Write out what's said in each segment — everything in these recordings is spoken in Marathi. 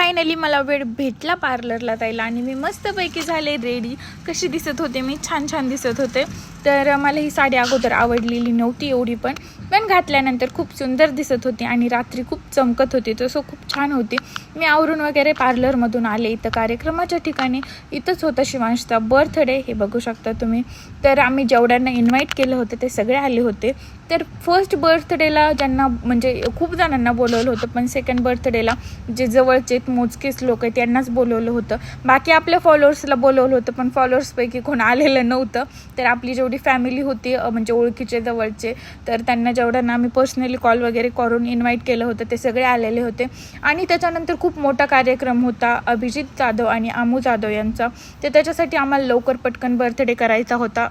फायनली मला वेळ भेटला पार्लरला जायला आणि मी मस्तपैकी झाले रेडी कशी दिसत होते? मी छान छान दिसत होते. तर मला ही साडी अगोदर आवडलेली नव्हती एवढी पण. पण घातल्यानंतर खूप सुंदर दिसत होती आणि रात्री खूप चमकत होती. तसं खूप छान होती. मी आवरून वगैरे पार्लरमधून आले. इथं कार्यक्रमाच्या ठिकाणी इथंच होतं शिवांशचा बर्थडे हे बघू शकता तुम्ही. तर आम्ही जेवढ्यांना इन्व्हाइट केलं होतं ते सगळे आले होते. तर फर्स्ट बर्थडेला ज्यांना म्हणजे खूप जणांना बोलवलं होतं पण सेकंड बर्थडेला जे जवळचे मोजकेच लोक आहेत त्यांनाच बोलवलं होतं. बाकी आपल्या फॉलोअर्सला बोलवलं होतं पण फॉलोअर्सपैकी कोण आलेलं नव्हतं. तर आपली जेवढी फॅमिली होती म्हणजे ओळखीचे जवळचे तर त्यांना जेवढ्यांना आम्ही पर्सनली कॉल वगैरे करून इन्व्हाइट केलं होतं ते सगळे आलेले होते. आणि त्याच्यानंतर खूप मोठा कार्यक्रम होता अभिजित जाधव आणि आमू जाधव यांचा. तर त्याच्यासाठी आम्हाला लवकर पटकन बर्थडे करायचा होता.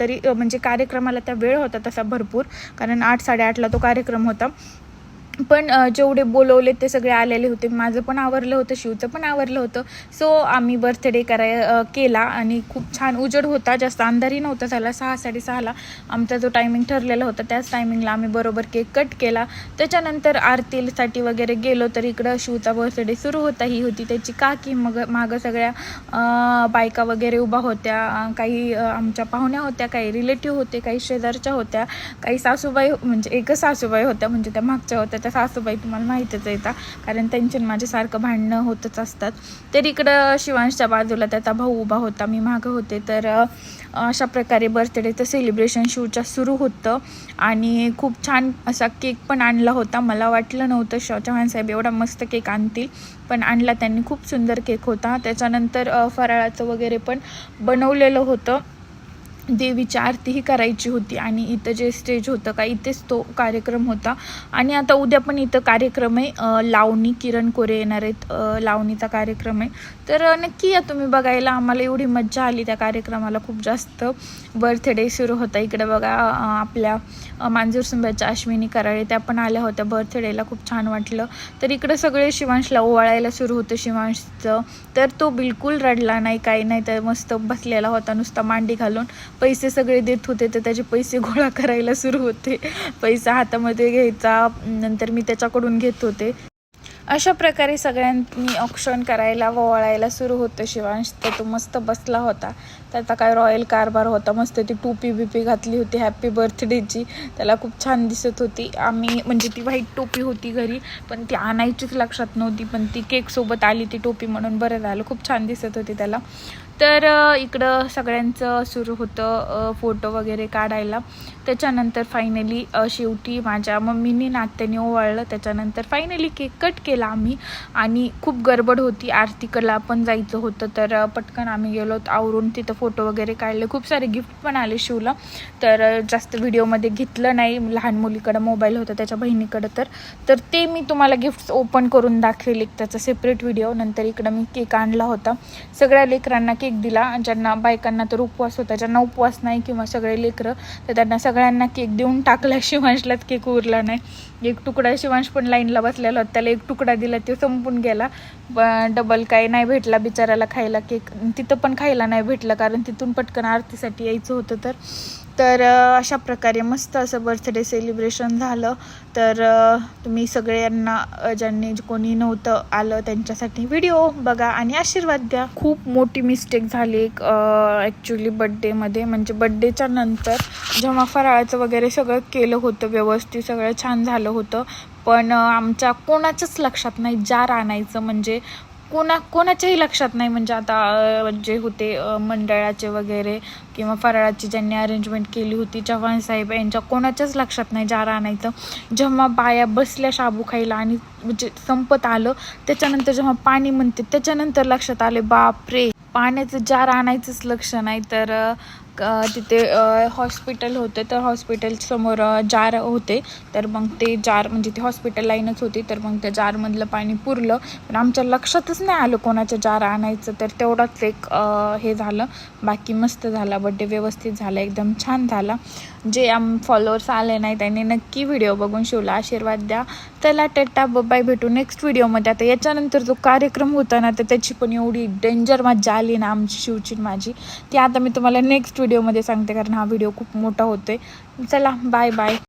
तरी म्हणजे कार्यक्रमाला त्या वेळ होता तसा भरपूर. कारण आठ साडेआठला तो कार्यक्रम होता. पण जेवढे बोलवले ते सगळे आलेले होते. माझं पण आवरलं होतं शिवचं पण आवरलं होतं. सो आम्ही बर्थडे कराय केला आणि खूप छान उजेड होता. जास्त अंधारही नव्हता झाला. सहा साडेसहाला आमचा जो टायमिंग ठरलेला होता त्याच टायमिंगला आम्ही बरोबर केक कट केला. त्याच्यानंतर आरतीसाठी वगैरे गेलो तर इकडं शिवचा बर्थडे सुरू होता. ही होती त्याची काकी. मग मागं सगळ्या बायका वगैरे उभा होत्या. काही आमच्या पाहुण्या होत्या काही रिलेटिव्ह होते काही शेजारच्या होत्या काही सासूबाई म्हणजे एकच सासूबाई होत्या म्हणजे त्या मागच्या होत्या. त्या सासूबाई तुम्हाला माहीतच येतात कारण त्यांचे माझ्यासारखं भांडणं होतच असतात. तर इकडं शिवांशच्या बाजूला त्याचा भाऊ उभा होता मी मागं होते. तर अशा प्रकारे बर्थडेचं सेलिब्रेशन शूच्या सुरू होतं. आणि खूप छान असा केक पण आणला होता. मला वाटलं नव्हतं श चव्हाणसाहेब एवढा मस्त केक आणतील. पण आणला त्यांनी. खूप सुंदर केक होता. त्याच्यानंतर फराळाचं वगैरे पण बनवलेलं होतं. देवीची आरतीही करायची होती आणि इथं जे स्टेज होतं का इथेच तो कार्यक्रम होता. आणि आता उद्या पण इथं कार्यक्रम आहे. लावणी किरण कोरे येणार आहेत. लावणीचा कार्यक्रम आहे. तर नक्की या तुम्ही बघायला. आम्हाला एवढी मज्जा आली त्या कार्यक्रमाला. खूप जास्त बर्थडे सुरू होता. इकडे बघा आपल्या मांजूर सुंब्याच्या अश्विनी कराळे त्या पण आल्या होत्या. बर्थडेला खूप छान वाटलं. तर इकडं सगळे शिवांशला ओवाळायला सुरू होतं शिवांशचं. तर तो बिलकुल रडला नाही काही नाही. तर मस्त बसलेला होता नुसता मांडी घालून. पैसे सगळे देत होते तर त्याचे पैसे गोळा करायला सुरू होते. पैसा हातामध्ये घ्यायचा नंतर मी त्याच्याकडून घेत होते. अशा प्रकारे सगळ्यांनी ऑप्शन करायला वळायला सुरू होतं शिवांश. तर तो मस्त बसला होता. त्याचा काय रॉयल कारभार होता मस्त ती टोपी बिपी घातली होती हॅपी बर्थडेची त्याला खूप छान दिसत होती. आम्ही म्हणजे ती व्हाईट टोपी होती घरी पण ती आणायचीच लक्षात नव्हती पण ती केकसोबत आली ती टोपी म्हणून बरं झालं. खूप छान दिसत होती त्याला. तर इकडं सगळ्यांचं सुरू होतं फोटो वगैरे काढायला. त्याच्यानंतर फायनली शेवटी माझ्या मम्मीनी नात्याने ओवाळलं. त्याच्यानंतर फायनली केक कट केला आम्ही. आणि खूप गडबड होती. आरतीकडला पण जायचं होतं तर पटकन आम्ही गेलो आवरून तिथं फोटो वगैरे काढले. खूप सारे गिफ्ट पण आले शिवला. तर जास्त व्हिडिओमध्ये घेतलं नाही. लहान मुलीकडं मोबाईल होता त्याच्या बहिणीकडं तर. तर ते मी तुम्हाला गिफ्ट्स ओपन करून दाखवेल एक त्याचा सेपरेट व्हिडिओ नंतर इकडं मी केक आणला होता. सगळ्या लेकरांना केक दिला. ज्यांना बायकांना तर उपवास होता. ज्यांना उपवास नाही किंवा सगळे लेकरं तर त्यांना सगळ्यांना केक देऊन टाकला. शिवांशलाच केक उरला नाही. एक तुकडा शिवांश पण लाईनला बसलेला होता. त्याला एक तुकडा दिला. तो संपून गेला. डबल काय नाही भेटला बिचाराला खायला केक तिथं पण खायला नाही भेटला कारण तिथून पटकन आरतीसाठी यायचं होतं तर. तर अशा प्रकारे मस्त असं बर्थडे सेलिब्रेशन झालं. तर तुम्ही सगळ्यांना ज्यांनी कोणी नव्हतं आलं त्यांच्यासाठी व्हिडिओ बघा आणि आशीर्वाद द्या. खूप मोठी मिस्टेक झाली एक ॲक्च्युली बड्डेमध्ये म्हणजे बड्डेच्या नंतर जेव्हा फराळाचं वगैरे सगळं केलं होतं व्यवस्थित सगळं छान झालं होतं. पण आमच्या कोणाच्याच लक्षात नाही जार आणायचं म्हणजे कोणा कोणाच्याही लक्षात नाही. म्हणजे आता जे होते मंडळाचे वगैरे किंवा फराळाची ज्यांनी अरेंजमेंट केली होती चव्हाण साहेब यांच्या कोणाच्याच लक्षात नाही जार आणायचं जेव्हा बाया बसल्या शाबू खायला आणि म्हणजे संपत आलं त्याच्यानंतर जेव्हा पाणी म्हणते त्याच्यानंतर लक्षात आले बापरे! पाण्याचं जार आणायचंच लक्ष नाही. तर तिथे हॉस्पिटल होते. तर हॉस्पिटलसमोर जार होते. तर मग ते जार म्हणजे ते हॉस्पिटल लाईनच होती. तर मग त्या जारमधलं पाणी पुरलं. पण आमच्या लक्षातच नाही आलं कोणाच्या जार आणायचं. तर तेवढाच एक हे झालं. बाकी मस्त झाला. बड्डे व्यवस्थित झाला. एकदम छान झाला. जे आम फॉलोअर्स आले नाही त्यांनी नक्की व्हिडिओ बघून शिवला. आशीर्वाद द्या. चला टट्टा बाय भेटू नेक्स्ट व्हिडिओमध्ये आता याच्यानंतर जो कार्यक्रम होता ना तर त्याची पण एवढी डेंजर मजा आली ना आमची शिवची माझी. ती आता मी तुम्हाला नेक्स्ट व्हिडिओमध्ये सांगते कारण हा व्हिडिओ खूप मोठा होतोय. चला बाय बाय